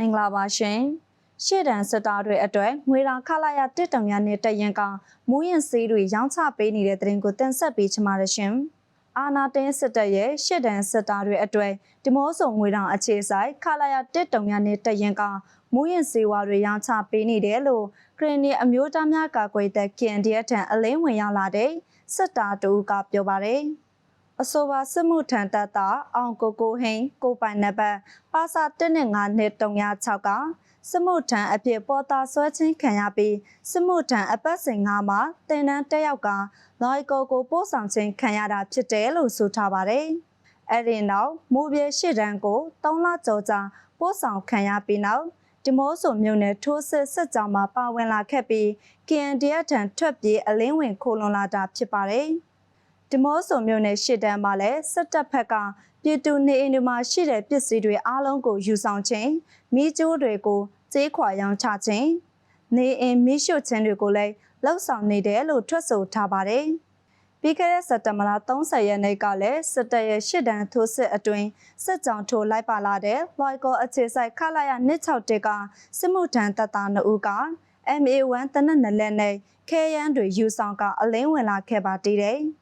မင်္ဂလာပါရှင်ရှေ့တန်းစစ်သားတွေအတွက်ငွေလာခလာရတစ်တောင်ရနဲ့တရင်ကမူးရင်စေးတွေရောင်းချပေးနေတဲ့တဲ့ရင်ကိုတင်ဆက်ပေးချင်ပါတယ်ရှင်အာနာတင်းစစ်တပ်ရဲ့ရှေ့တန်းစစ်သားတွေအတွက်ဒီမောဆုံငွေတောင်အခြေဆိုင်ခလာရတစ်တောင်ရနဲ့တရင်ကမူးရင်စေးဝါတွေရောင်းချပေးနေတယ်လို့ခရနီအမျိုးသားများကာကွယ်တဲ့ KNDF ထံအလင်းဝင်ရောက်လာတဲ့စစ်သားတူကပြောပါတယ် အဆိုပါစစ်မှုထမ်းတပ်သားအောင်ကိုကိုဟိန်ကိုပိုင်နံပါတ်ပါစာ1နဲ့5နဲ့306ကစစ်မှုထမ်းအဖြစ်ပေါ်တာဆွဲချင်းခံရပြီးစစ်မှုထမ်းအပတ်စဉ်5မှာတင်နန်းတက်ရောက်ကလိုက်ကိုကိုပို့ဆောင်ခြင်းခံရတာဖြစ်တယ်လို့ဆိုထားပါတယ်။အဲ့ဒီနောက်မူပြေရှစ်တန်းကို3လကျော်ကြာပို့ဆောင်ခံရပြီးနောက်ဒီမိုးဆိုမြို့နယ်ထိုးစစ်စစ်ကြောင်မှာပါဝင်လာခဲ့ပြီး KNDF ထံထွက်ပြေးအလင်းဝင်ခိုလွန်လာတာဖြစ်ပါတယ်။ ဒီမော့ဆိုမြို့နယ်ရှစ်တန်းမှာလည်းစစ်တပ်ဖက်ကပြည်သူနေအိမ်တွေမှာရှိတဲ့ပစ္စည်းတွေအားလုံးကိုယူဆောင်ခြင်းမိကျိုးတွေကိုကျေးခွာရောင်းချခြင်းနေအိမ်မိရှုခြင်းတွေကိုလည်းလှုပ်ဆောင်နေတယ်လို့ထွက်ဆိုထားပါတယ်။ပြီးခဲ့တဲ့စက်တဘာလ30ရက်နေ့ကလည်းစစ်တပ်ရဲ့ရှစ်တန်းထိုးစစ်အတွင်းစစ်ကြောင်ထိုးလိုက်ပါလာတဲ့ Loico အခြေဆိုင်ခလာရ261ကစစ်မှုထမ်းတပ်သား2ဦးက MA1 တနက်နလက်နဲ့ခဲယမ်းတွေယူဆောင်ကအလင်းဝင်လာခဲ့ပါသေးတယ်။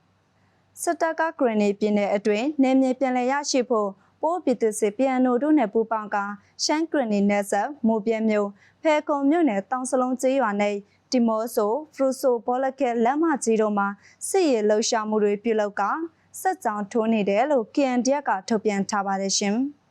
စစ်တပ်ကဂရနီပြည်နယ်အတွင်းနေမြေပြန်လည်ရရှိဖို့ပိုးပြည်သူစစ်ပြန်နိုတို့နဲ့ပူးပေါင်းကရှမ်းဂရနီနယ်ဆက်မူပြဲမျိုးဖဲကုံမြို့နယ်တောင်စလုံးကျေးရွာနဲ့ဒီမော့ဆိုဖရူဆိုဘောလကဲလမ်းမကြီးတို့မှာစစ်ရေးလှုပ်ရှားမှုတွေပြုလုပ်ကစက်ကြောင်ထိုးနေတယ်လို့ KNDF ကထုတ်ပြန်ထားပါတယ်ရှင်။